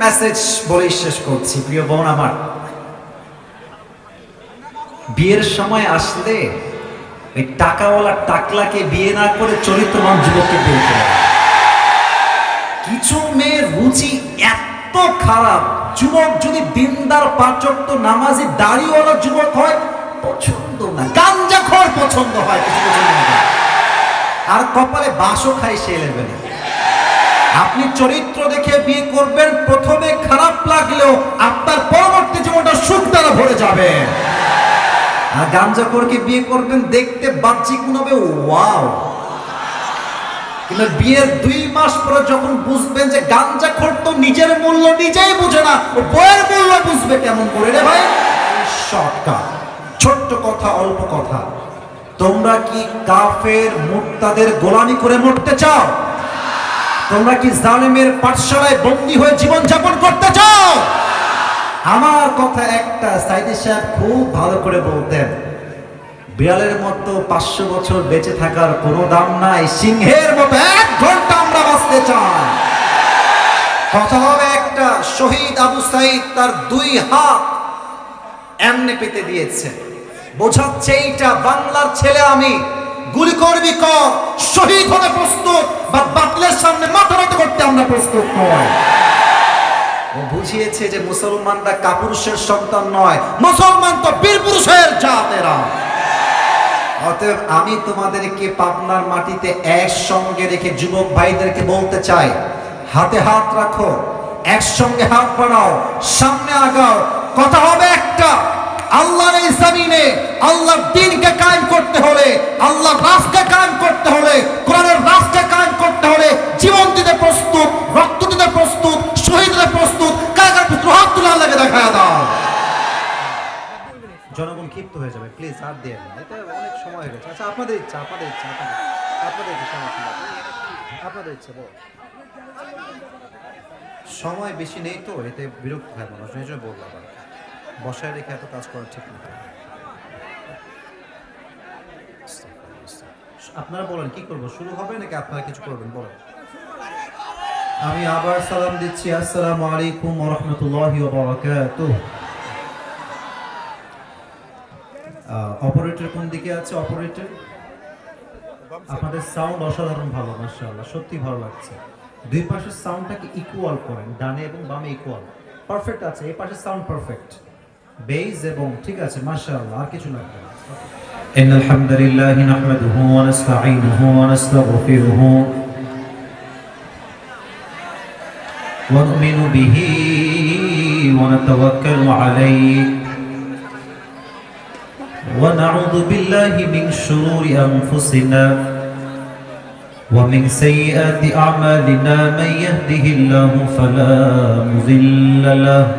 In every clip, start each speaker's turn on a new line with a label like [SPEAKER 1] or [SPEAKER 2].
[SPEAKER 1] Message বলেই শেষ করছি, প্রিয় বোন আমার। বিয়ের সময় আসলে ওই টাকাওয়ালা টাকলাকে বিয়ে না করে চরিত্রবান যুবককে বিয়ে করে কিছু মেয়ের রুচি এত খারাপ, যুবক যদি দিনদার পাচক নামাজি দাড়িওয়ালা যুবক হয়, পছন্দ না। গাঞ্জাখোর পছন্দ হয়। আর কপালে বাসও খাই সে লেভেলে আপনি চরিত্র দেখে বিয়ে করবেন, প্রথমে খারাপ লাগলেও আপনার পরবর্তী জীবনটা সুখ দ্বারা ভরে যাবে। আর গাঞ্জাখোরকে বিয়ে করবেন দেখতে বাহ্যিক মনে হবে, ওয়াও। কিন্তু বিয়ের দুই মাস পরে যখন বুঝবেন যে গাঞ্জাখোর তো নিজের মূল্য নিজেই বুঝে না, ও বইয়ের মূল্য বুঝবে কেমন করে রে ভাই? শর্টকাট ছোট্ট কথা, অল্প কথা। তোমরা কি কাফের মুক্তাদের গোলামি করে মরতে চাও? তোমরা কি জালেমের পাঠশালায় বন্দী হয়ে জীবন যাপন করতে চাও? আমার কথা একটা সাইদি সাহেব খুব ভালো করে বলতেন, বিড়ালের মতো পাঁচশো বছর বেঁচে থাকার কোনো দাম নাই, সিংহের মতো এক ঘণ্টা আমরা বাঁচতে চাই। কথা হবে একটা, শহীদ আবু সাইদ তার দুই হাত এমনি পেতে দিয়েছে। বোঝাচ্ছে এইটা বাংলার ছেলে আমি। গুলি করবি কর শহীদ হতে প্রস্তুত, বা বাতলের সামনে মাথা নত করতে আমরা প্রস্তুত নয় বুঝিয়েছে যে মুসলমানরা কাপুরুষের সন্তান নয়, মুসলমান তো বীর পুরুষের জাতেরা। অতএব আমি তোমাদেরকে পাবনার মাটিতে একসঙ্গে রেখে যুবক ভাইদেরকে বলতে চাই, হাতে হাত রাখো, একসঙ্গে হাত বাড়াও, সামনে আগাও, কথা হবে একটা। আল্লাহর এই জমিনে আল্লাহর দিনকে কায়েম করতে হলে, আল্লাহর রাজকে কায়েম করতে হলে, কোরআনের রাজকে কায়েম করতে হলে জীবন দিতে প্রস্তুত, রক্ত দিতে প্রস্তুত, শহীদ দিতে প্রস্তুত কাকার পুত্র হাত তুলে আল্লাহকে দেখা দাও। জনগণ ক্ষিপ্ত হয়ে যাবে প্লিজ হাত দিয়ে এটা অনেক সময় হয়ে গেছে। আচ্ছা আপনাদের ইচ্ছা আপনাদের ইচ্ছা আপনাদের ইচ্ছা আপনাদের ইচ্ছা বল। সময় বেশি নেই তো, এতে বিরক্ত হয় মানুষ, এই জন্য বললাম। বসায় রেখে এত কাজ করা ঠিক না। আপনারা বলেন, কি করব? শুরু হবে নাকি আপনারা কিছু করবেন? বলেন। আমি আবার সালাম দিচ্ছি। আসসালামু আলাইকুম রাহমাতুল্লাহি অপারেটর কোন দিকে আছে অপারেটর আপনাদের সাউন্ড অসাধারণ ভালো, মাশাআল্লাহ, সত্যি ভালো লাগছে। দুই পাশের সাউন্ডটাকে ইকুয়াল করেন, ডানে এবং বামে ইকুয়াল পারফেক্ট আছে, এই পাশের সাউন্ড পারফেক্ট বেজ এবং ঠিক আছে মাশাআল্লাহ আর কিছু লাগবে না إن الحمد لله نحمده ونستعينه ونستغفره ونؤمن به ونتوكل عليه ونعوذ بالله من شرور أنفسنا ومن سيئات أعمالنا من يهده الله فلا مضل له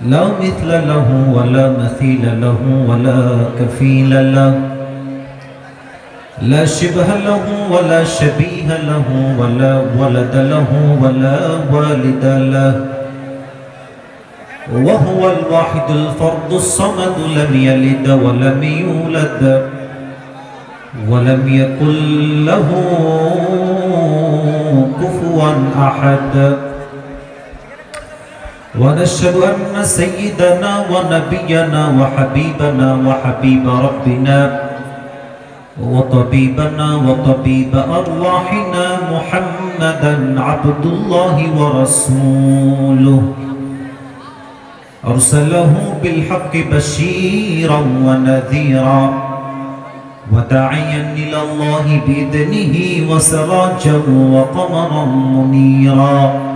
[SPEAKER 1] لا مثل له ولا مثيل له ولا كفيل له. لا شبه له ولا شبيه له ولا ولد له ولا والد له. وهو الواحد الفرد الصمد لم يلد ولم يولد ولم يكن له كفوا أحد. ونشهد أن سيدنا ونبينا وحبيبنا وحبيب ربنا وطبيبنا وطبيب أرواحنا محمدا عبد الله ورسوله. أرسله بالحق بشيرا ونذيرا وداعيا إلى الله بإذنه وسراجا وقمرا منيرا.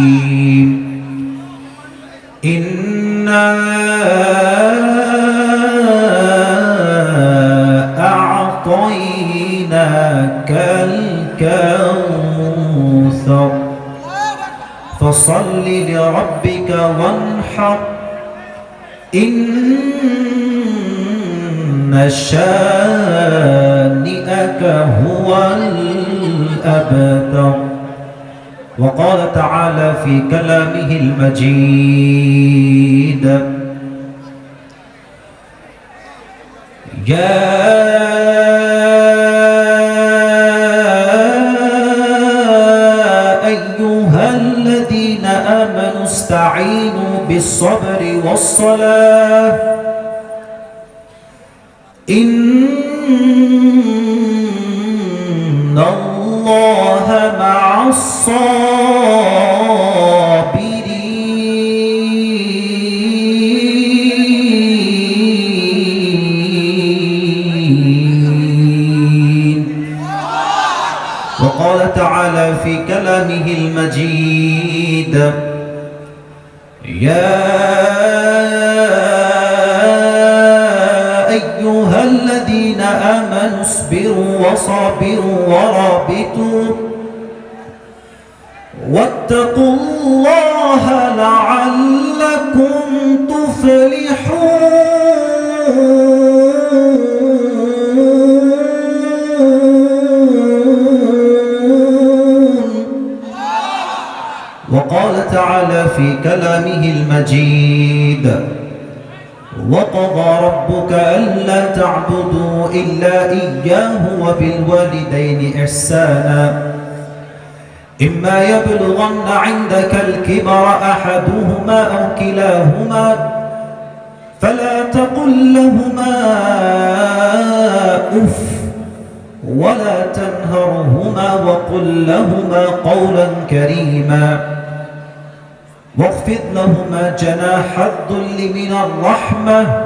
[SPEAKER 1] فصل لربك وانحر. إن شانئك هو الأبتر. وقال تعالى في كلامه المجيد يا آمنوا استعينوا بالصبر والصلاة. إن الله مع الصابرين. وقال تعالى في كلامه المجيد يا أيها الذين آمنوا اصبروا وصابروا ورابطوا واتقوا الله لعلكم تعالى في كلامه المجيد. وقضى ربك ألا تعبدوا إلا إياه وبالوالدين إحسانا. إما يبلغن عندك الكبر أحدهما أو كلاهما فلا تقل لهما أف ولا تنهرهما وقل لهما قولا كريما. واخفض لهما جناح الذل من الرحمة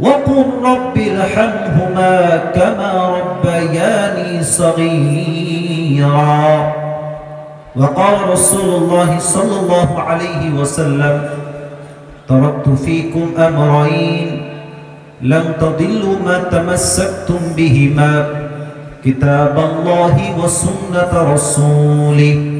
[SPEAKER 1] وقل رب ارحمهما كما ربياني صغيرا. وقال رسول الله صلى الله عليه وسلم تركت فيكم أمرين لن تضلوا ما تمسكتم بهما كتاب الله وسنة رسوله.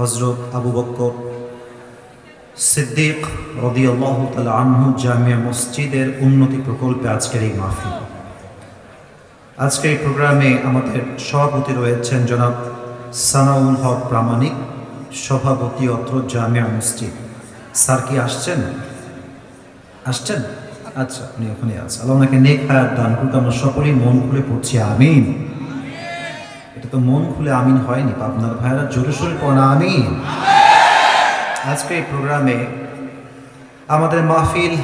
[SPEAKER 1] হজরত আবু বক্কর সিদ্দিক রদিয়াল্লাহ তালা আনহু জামিয়া মসজিদের উন্নতি প্রকল্পে আজকের এই মাহফিল। আজকের এই প্রোগ্রামে আমাদের সভাপতি রয়েছেন জনাব সানাউল হক প্রামাণিক, সভাপতি অত্র জামিয়া মসজিদ। স্যার কি আসছেন? আসছেন? আচ্ছা আপনি ওখানে আছেন। আল্লাহ ওনাকে নেক হায়াত দান করুক, আমরা সকলেই মন খুলে পড়ছি, আমিন। তো মন খুলে আমিন হয়নি আপনার ভাইরা জোরে সোরে পড়া আমিন। আজকে এই প্রোগ্রামে আমাদের মাহফিল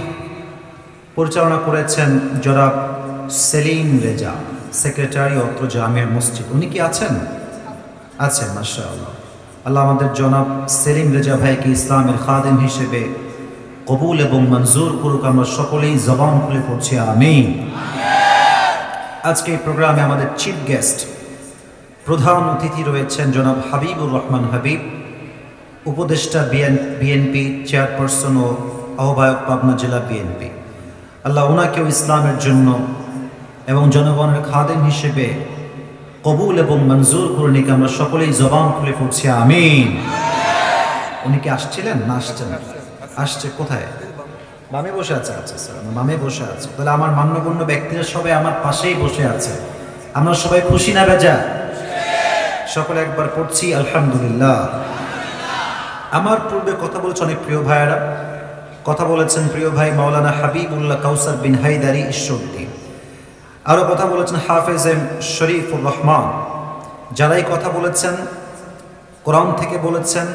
[SPEAKER 1] পরিচালনা করেছেন জনাব সেলিম রেজা, সেক্রেটারি অত্র জামিয়া মসজিদ। উনি কি আছেন? আছেন মাসা আল্লাহ আল্লাহ আমাদের জনাব সেলিম রেজা ভাইকে ইসলামের খাদেম হিসেবে কবুল এবং মঞ্জুর করুক, আমরা সকলেই জবান খুলে পড়ছি, আমিন। আজকে এই প্রোগ্রামে আমাদের চিফ গেস্ট প্রধান অতিথি রয়েছেন জনাব হাবিবুর রহমান হাবিব, উপদেষ্টা বিএনপি চেয়ারপারসন ও আহ্বায়ক পাবনা জেলা বিএনপি। আল্লাহ ওনাকেও ইসলামের জন্য এবং জনগণের খাদেম হিসেবে কবুল এবং মঞ্জুর করে নিকে আমরা সকলেই জবান খুলে পড়ছি, আমিন। উনি কি আসছিলেন না আসছেন? আসছে কোথায়? বামে বসে আছে আচ্ছা স্যার আমার বামে বসে আছে। তাহলে আমার মান্যগণ্য ব্যক্তিরা সবাই আমার পাশেই বসে আছে। আমরা সবাই খুশি না বেজা? সকলে একবার পড়ছি, আলহামদুলিল্লাহ। আমার পূর্বে কথা বলেছে অনেক প্রিয় ভাইয়েরা। কথা বলেছেন প্রিয় ভাই মাওলানা হাবিবুল্লাহ কাউসার বিন হাইদারি ঈশ্বরদ্দীন আরও কথা বলেছেন হাফেজ এম শরীফুর রহমান। যারাই কথা বলেছেন, কোরআন থেকে বলেছেন,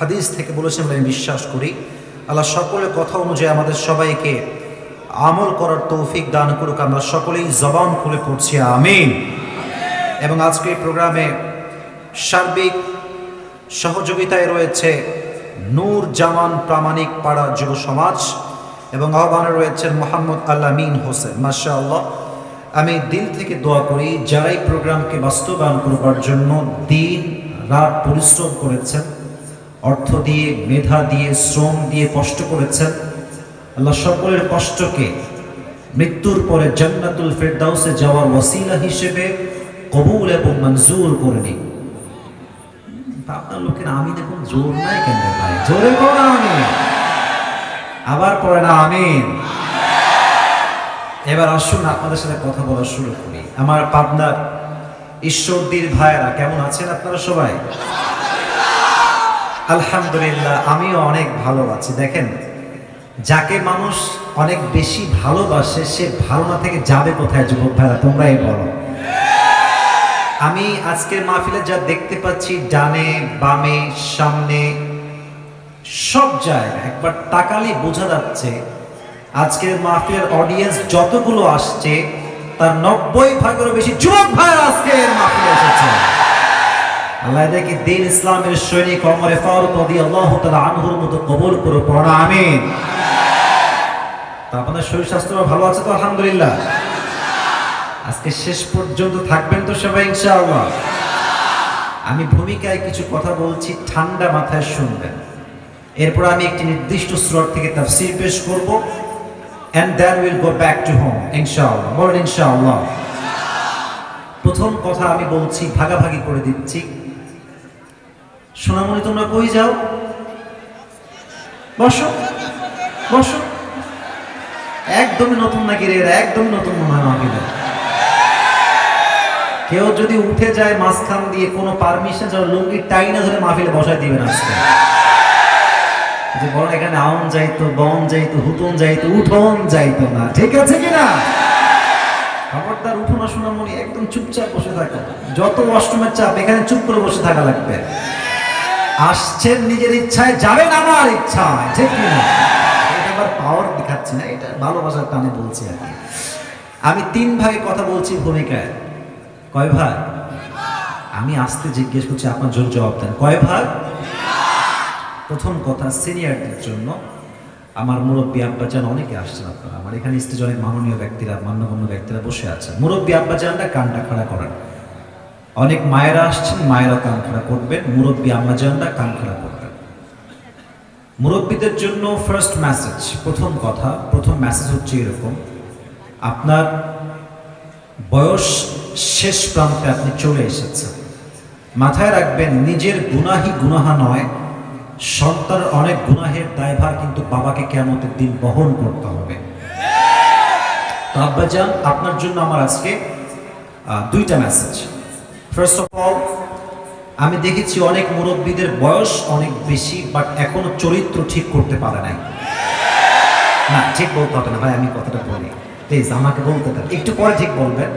[SPEAKER 1] হাদিস থেকে বলেছেন বলে আমি বিশ্বাস করি। আল্লাহ সকলের কথা অনুযায়ী আমাদের সবাইকে আমল করার তৌফিক দান করুক। আমরা সকলেই জবান খুলে পড়ছি, আমিন। এবং আজকে এই প্রোগ্রামে সার্বিক সহযোগিতায় রয়েছে নূর জামান প্রামাণিক পাড়া যুব সমাজ এবং আহ্বানে রয়েছেন মোহাম্মদ আল্লামিন হোসেন। মাসা আমি দিল থেকে দোয়া করি, যারাই প্রোগ্রামকে বাস্তবায়ন করবার জন্য দিন, রাত পরিশ্রম করেছেন, অর্থ দিয়ে, মেধা দিয়ে, শ্রম দিয়ে কষ্ট করেছেন, আল্লাহ সকলের কষ্টকে মৃত্যুর পরে জান্নাতুল ফেরদাউসে যাওয়ার ওসিলা হিসেবে কবুল এবং মঞ্জুর করে নিন আপনার লোকের আমি দেখুন জোর নাই কেন ভাই? জোরে করো আমি। আবার পড়ে না, আমিন। এবার আসুন, আপনাদের সাথে কথা বলা শুরু করি। আমার পাবনার ঈশ্বরদীর ভাইয়েরা, কেমন আছেন আপনারা সবাই? আলহামদুলিল্লাহ, আমিও অনেক ভালো আছি। দেখেন, যাকে মানুষ অনেক বেশি ভালোবাসে, সে ভালো না থেকে যাবে কোথায়, যুবক ভাইরা? তোমরাই বলো। আমি আজকের মাহফিলে যা দেখতে পাচ্ছি, ডানে, বামে, সামনে, সব জায়গায় একবার তাকালে বোঝা যাচ্ছে, আজকের মাহফিলের অডিয়েন্স যতগুলো আসছে, তার নব্বই ভাগেরও বেশি যুবক ভাই আজকের মাহফিলে এসেছে। আল্লাহ দেখি দিন ইসলামের সৈনিক অমরে ফারুক রাদিয়াল্লাহু তাআলা আনহুর মতো কবুল করে পড়া, আমিন। তা আপনাদের শরীর স্বাস্থ্য ভালো আছে তো? আলহামদুলিল্লাহ। আজকে শেষ পর্যন্ত থাকবেন তো সবাই, ইনশাআল্লাহ? আমি ভূমিকায় কিছু কথা বলছি, ঠান্ডা মাথায় শুনবেন। এরপর আমি একটি নির্দিষ্ট স্রোত থেকে তাফসীর পেশ করব and then will go back to home ইনশাআল্লাহ। বলেন, ইনশাআল্লাহ। প্রথম কথা আমি বলছি, ভাগাভাগি করে দিচ্ছি। সোনামণি, তোমরা কই যাও? বসো বসো। একদমই নতুন নাকি রে এরা একদমই নতুন মনে হয় কেউ যদি উঠে যায় মাঝখান দিয়ে কোনো পারমিশন ছাড়া লুঙ্গি টাইনা ধরে মাহফিলে বসায় দিবেন আজকে। যে বলেন এখানে আউন যাইতো বন যাইতো, হুতন যাইতো, উঠন যাইতো না। ঠিক আছে কি না খবরদার উঠো না সোনামণি একদম চুপচাপ বসে থাকো। যত অষ্টমের চাপ, এখানে চুপ করে বসে থাকা লাগবে। আসছেন নিজের ইচ্ছায়, যাবেন আমার ইচ্ছায়। ঠিক কি না এটা আবার পাওয়ার দেখাচ্ছি না, এটা ভালোবাসার টানে বলছি আর আমি তিন ভাগে কথা বলছি ভূমিকায়। কয় ভাগ? আমি আসতে জিজ্ঞেস করছি, আপনার জোর জবাব দেন। কয় ভাগ? প্রথম কথা সিনিয়রদের জন্য। আমার মুরব্বী আব্বাজান, অনেকে আসছেন আপনারা। আমার এখানে স্টেজে অনেক মাননীয় ব্যক্তিরা, মান্যগণ্য ব্যক্তিরা বসে আছেন। মুরব্বী আব্বাজানরা কানটা খাড়া করেন। অনেক মায়েরা আসছেন মায়েরা কান খাড়া করবেন। মুরব্বী আম্মাজানরা কান খাড়া করবেন। মুরব্বীদের জন্য ফার্স্ট মেসেজ প্রথম কথা, প্রথম মেসেজ হচ্ছে এরকম, আপনার বয়স শেষ প্রান্তে আপনি চলে এসেছেন। মাথায় রাখবেন, নিজের গুনাহি গুনাহা নয় সন্তান অনেক গুনাহের দায়ভার কিন্তু বাবাকে কেমতের দিন বহন করতে হবে। তো আব্বাজান আপনার জন্য আমার আজকে দুইটা মেসেজ ফার্স্ট অফ অল আমি দেখেছি অনেক মুরব্বীদের বয়স অনেক বেশি বাট এখনও চরিত্র ঠিক করতে পারে নাই। না, ঠিক বলতে হবে না, ভাই, আমি কথাটা বলি। প্লিজ আমাকে বলতে দেন একটু পরে ঠিক বলবেন।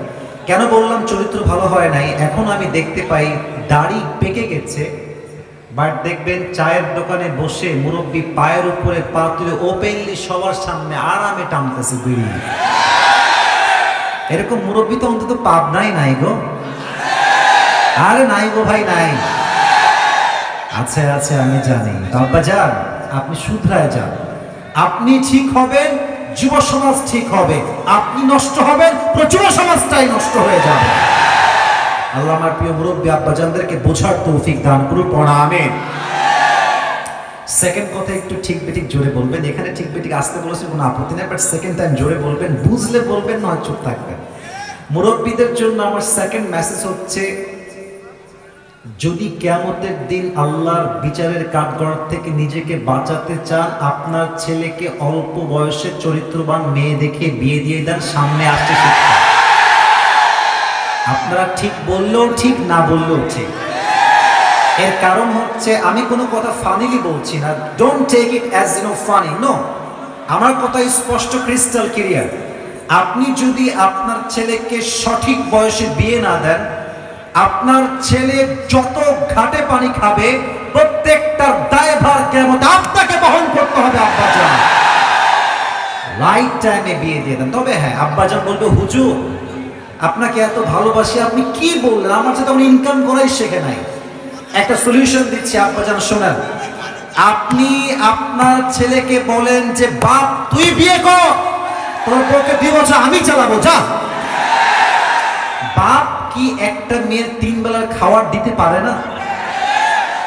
[SPEAKER 1] কেন বললাম চরিত্র ভালো হয় নাই? এখন আমি দেখতে পাই দাড়ি পেকে গেছে বাট দেখবেন চায়ের দোকানে বসে মুরব্বী পায়ের উপরে পা তুলে ওপেনলি সবার সামনে আরামে টানতেছে বিড়ি। এরকম মুরব্বী তো অন্তত পাবনাই নাই গো। আরে নাই গো ভাই, নাই। আছে আছে আমি জানি। বাবা যান, আপনি শুধরায় যান। আপনি ঠিক হবেন? যুব সমাজ ঠিক হবে। আপনি নষ্ট হবেন যুব সমাজটাই নষ্ট হয়ে যাবে। আল্লাহ আমার প্রিয় মুরব্বী, আব্বাজানদেরকে বোঝার তৌফিক দান করুন, পড়া সেকেন্ড কথা একটু ঠিক বেঠিক জোরে বলবেন। এখানে ঠিক বেঠিক আসতে বলেছেন কোনো আপত্তি নেই বাট সেকেন্ড টাইম জোরে বলবেন, বুঝলে বলবেন, নয় চুপ থাকবেন। মুরব্বীদের জন্য আমার সেকেন্ড মেসেজ হচ্ছে যদি কেয়ামতের দিন আল্লাহর বিচারের কাঠগড় থেকে নিজেকে বাঁচাতে চান, আপনার ছেলেকে অল্প বয়সে চরিত্রবান মেয়ে দেখে বিয়ে দিয়ে দেন, সামনে আসতে শিক্ষা। আপনারা ঠিক বললেও ঠিক, না বললেও ঠিক। এর কারণ হচ্ছে, আমি কোনো কথা ফানিলি বলছি না। Don't take it as no funny no আমার কথা স্পষ্ট ক্রিস্টাল ক্লিয়ার আপনি যদি আপনার ছেলেকে সঠিক বয়সে বিয়ে না দেন আপনার ছেলে যত ঘাটে পানি খাবে প্রত্যেকটার দায়ভার কেমন আপনাকে বহন করতে হবে, আব্বাজান। রাইট টাইমে বিয়ে দিয়ে দেন। তবে হ্যাঁ আব্বাজান বলবে, হুজুর, আপনাকে এত ভালোবাসি, আপনি কি বললেন? আমার সাথে উনি ইনকাম করাই শেখে নাই। একটা সলিউশন দিচ্ছি, আব্বাজান, শোনেন। আপনি আপনার ছেলেকে বলেন যে, বাপ, তুই বিয়ে কর, তোর পক্ষে দুই বছর আমি চালাবো, যা। বাপ কি একটা মেয়ের তিন বেলার খাবার দিতে পারে না?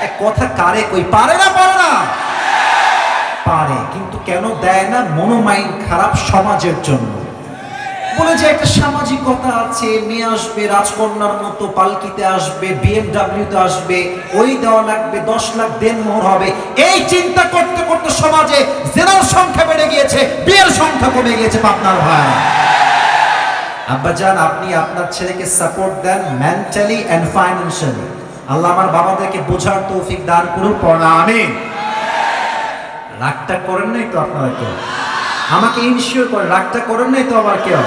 [SPEAKER 1] এক কথা, কারে কই? পারে না পারে না। পারে, কিন্তু কেন দেয় না মনোমাইন্ড খারাপ সমাজের জন্য? বলে যে একটা সামাজিকতা আছে, মেয়ে আসবে, রাজকন্যার মতো পালকিতে আসবে বিএমডাব্লিউতে আসবে, ওই দেওয়া লাগবে, দশ লাখ দেন মোহর হবে। এই চিন্তা করতে করতে সমাজে জেনার সংখ্যা বেড়ে গিয়েছে, বিয়ের সংখ্যা কমে গিয়েছে, পাবনার ভাই। আব্বাজান আপনি আপনার ছেলেকে সাপোর্ট দেন মেন্টালি অ্যান্ড ফাইন্যান্সিয়ালি আল্লাহ আমার বাবাদেরকে বোঝার তৌফিক দান করুন পড়া আমিন। রাগটা করেন নাই তো আপনারা কেউ? আমাকে ইনশিওর করে রাগটা করেন নাই তো আবার কেউ?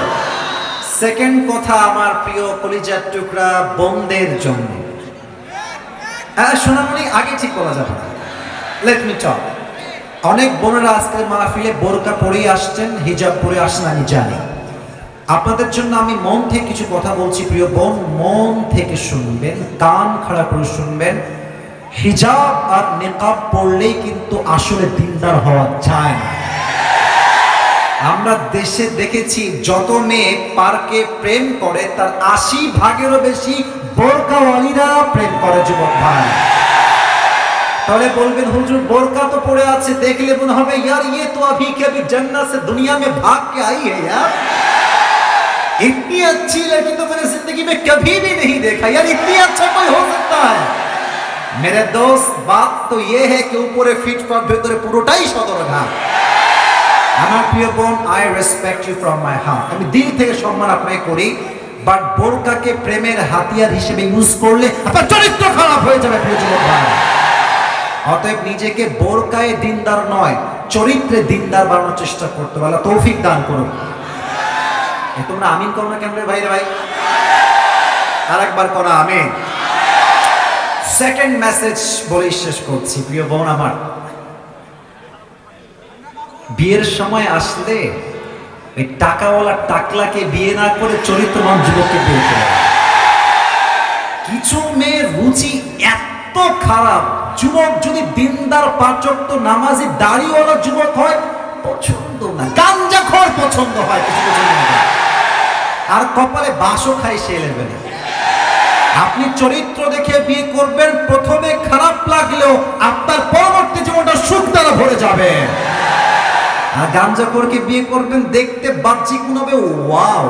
[SPEAKER 1] সেকেন্ড কথা, আমার প্রিয় কলিজার টুকরা বোনদের জন্য। হ্যাঁ সোনামণি, আগে ঠিক বলা যাবে লেট মি টক অনেক বোনেরা আজকের মাহফিলে বোরকা পরেই আসছেন, হিজাব পরে আসেন আমি জানি। আপনাদের জন্য আমি মন থেকে কিছু কথা বলছি, প্রিয় বোন, মন থেকে শুনবেন, কান খাড়া করে শুনবেন। হিজাব আর নেকাব পড়লেই কিন্তু আসলে দিনদার হওয়া যায় না। আমরা দেশে দেখেছি, যত মেয়ে পার্কে প্রেম করে, তার আশি ভাগেরও বেশি বোরকাওয়ালিরা প্রেম করে, যুবক ভাই। তাহলে বলবেন, হুজুর, বোরকা তো পড়ে আছে, দেখলে মনে হবে, ইয়ার ইয়ে তো আভি কে আভি জান্নাত সে দুনিয়া মে ভাগ কে আই হ্যাঁ इतनी अच्छी लड़की तो मैंने जिंदगी में कभी भी नहीं देखा यार इतनी अच्छा कोई हो सकता है मेरे दोस्त बात तो ये है कि ऊपरे ফিট পার ভেতরে পুরোটাই সদরঘাট আমার প্রিয় বোন I respect you from my heart আমি দিল থেকে সম্মান আপনাকে করি বাট বোরকাকে প্রেমের হাতিয়ার হিসেবে ইউজ করলে আপনার চরিত্র খারাপ হয়ে যাবে প্রিয় যুবক ভাই অতএব নিজেকে বোরকায় দিনদার নয় চরিত্রে দিনদার বানানোর চেষ্টা করতে পারলে তৌফিক দান করুন এ তোমরা আমিন করো না কেন রে ভাই রে ভাই? আর একবার করো আমিন। সেকেন্ড মেসেজ বলেই শেষ করছি, প্রিয় বোন আমার। বিয়ের সময় আসলে ওই টাকাওয়ালা টাকলাকে বিয়ে না করে চরিত্রবান যুবককে বিয়ে করে। কিছু মেয়ের রুচি এত খারাপ, যুবক যদি দিনদার পাচক নামাজি দাড়িওয়ালা যুবক হয় পছন্দ না। গাঞ্জা গাঞ্জাখর পছন্দ হয় কিছু কিছু মেয়েদের। আর কপালে বাসও খায় সে লেভেলে আপনি চরিত্র দেখে বিয়ে করবেন, প্রথমে খারাপ লাগলেও আপনার পরবর্তী জীবনটা সুখ দ্বারা ভরে যাবে। আর গাঞ্জা গাঞ্জাখোরকে বিয়ে করবেন দেখতে বাহ্যিক মনে হবে, ওয়াও।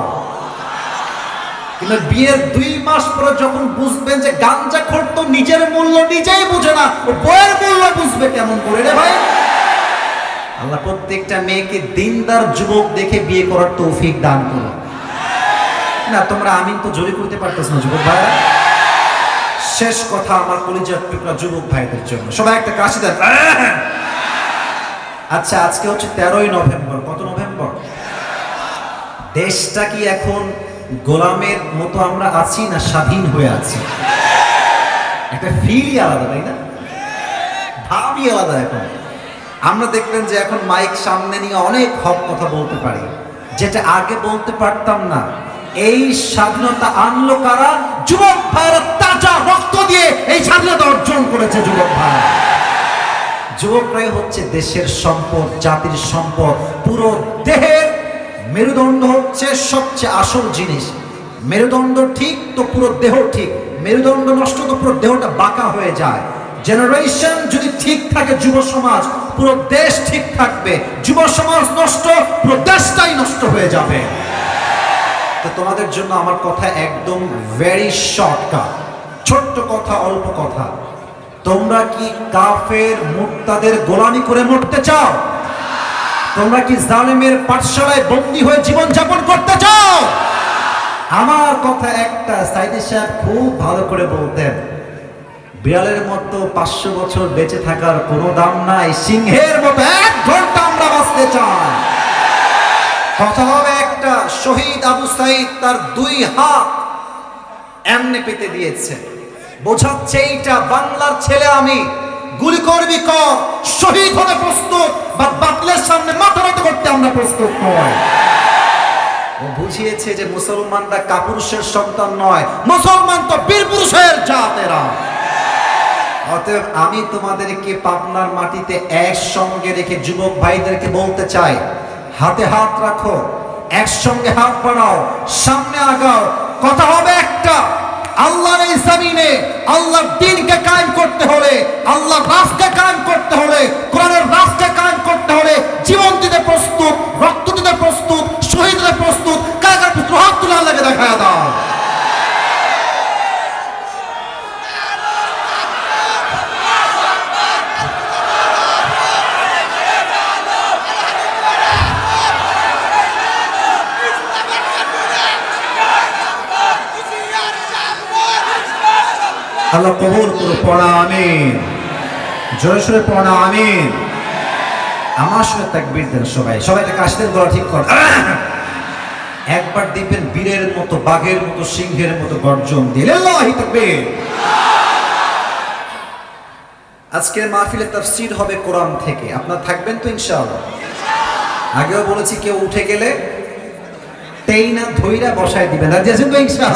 [SPEAKER 1] কিন্তু বিয়ের দুই মাস পরে যখন বুঝবেন যে গাঞ্জাখোর তো নিজের মূল্য নিজেই বুঝে না, ও বইয়ের মূল্য বুঝবে কেমন করে রে ভাই? আল্লাহ, প্রত্যেকটা মেয়েকে দিনদার যুবক দেখে বিয়ে করার তৌফিক দান করো না, তোমরা আমিন তো জোরে করতে পারতেছ না, যুবক ভাই শেষ কথা আমার কলিজার টুকরা যুবক ভাইদের জন্য। সবাই একটা কাশি দেন। আচ্ছা আজকে হচ্ছে তেরোই নভেম্বর। কত নভেম্বর? দেশটা কি এখন গোলামের মতো আমরা আছি না স্বাধীন হয়ে আছি? একটা ফিলই আলাদা, তাই না? ভাবই আলাদা এখন। আমরা দেখবেন যে এখন মাইক সামনে নিয়ে অনেক হক কথা বলতে পারি, যেটা আগে বলতে পারতাম না। এই স্বাধীনতা আনলো কারা? যুবক ভাইয়েরা তাজা রক্ত দিয়ে এই স্বাধীনতা অর্জন করেছে যুবক ভাই যুবকরাই হচ্ছে দেশের সম্পদ, জাতির সম্পদ, পুরো দেহের মেরুদণ্ড হচ্ছে সবচেয়ে আসল জিনিস। মেরুদণ্ড ঠিক তো পুরো দেহ ঠিক, মেরুদণ্ড নষ্ট তো পুরো দেহটা বাঁকা হয়ে যায়। জেনারেশন যদি ঠিক থাকে যুব সমাজ, পুরো দেশ ঠিক থাকবে। যুব সমাজ নষ্ট, পুরো দেশটাই নষ্ট হয়ে যাবে। তো তোমাদের জন্য আমার কথা একদম ভেরি শর্টকাট ছোট্ট কথা, অল্প কথা। তোমরা কি কাফের মুক্তাদের গোলামি করে মরতে চাও? তোমরা কি জালেমের পাঠশালায় বন্দী হয়ে জীবন যাপন করতে চাও? আমার কথা একটা সাইদি সাহেব খুব ভালো করে বলতেন। বিড়ালের মতো পাঁচশো বছর বেঁচে থাকার কোনো দাম নাই। সিংহের মতো এক ঘণ্টা আমরা বাঁচতে চাই। কথা হবে একটা শহীদ আবু সাইদ তার দুই হাত এমনি পেতে দিয়েছে। বোঝাচ্ছে এইটা বাংলার ছেলে আমি। গুলি করবি কর শহীদ হতে প্রস্তুত বা বাতলের সামনে মাথা নত করতে আমরা প্রস্তুত নয় ও বুঝিয়েছে যে মুসলমানরা কাপুরুষের সন্তান নয়। মুসলমান তো বীর পুরুষের জাতেরা। অতএব আমি তোমাদেরকে পাবনার মাটিতে একসঙ্গে রেখে যুবক ভাইদেরকে বলতে চাই, হাতে হাত রাখো, একসঙ্গে হাত বাড়াও, সামনে আগাও, কথা হবে একটা, আল্লাহর এই জমিনে আল্লাহর দিনকে কায়েম করতে হলে, আল্লাহর রাজকে কায়েম করতে হলে, কোরআনের রাজকে কায়েম করতে হলে, জীবন দিতে প্রস্তুত, রক্ত দিতে প্রস্তুত, শহীদ হতে প্রস্তুত কাকার পুত্র হাত তুলে আল্লাহকে দেখা দাও। আল্লাহ কবুল করো পড়া, আমিন। জোরে সোরে পড়া, আমিন। আমার সঙ্গে তাকবীর দেন সবাই। সবাই তাকে আসতেন, গলা ঠিক কর। একবার দিবেন বীরের মতো, বাঘের মতো, সিংহের মতো গর্জন দিলে তাকবীর। আজকের মাহফিলে তাফসীর হবে কোরআন থেকে। আপনারা থাকবেন তো ইনশাআল্লাহ। আগেও বলেছি কেউ উঠে গেলে তেই না ধইরা বসায় দিবেন। রাজি আছেন তো ইনশাআল্লাহ?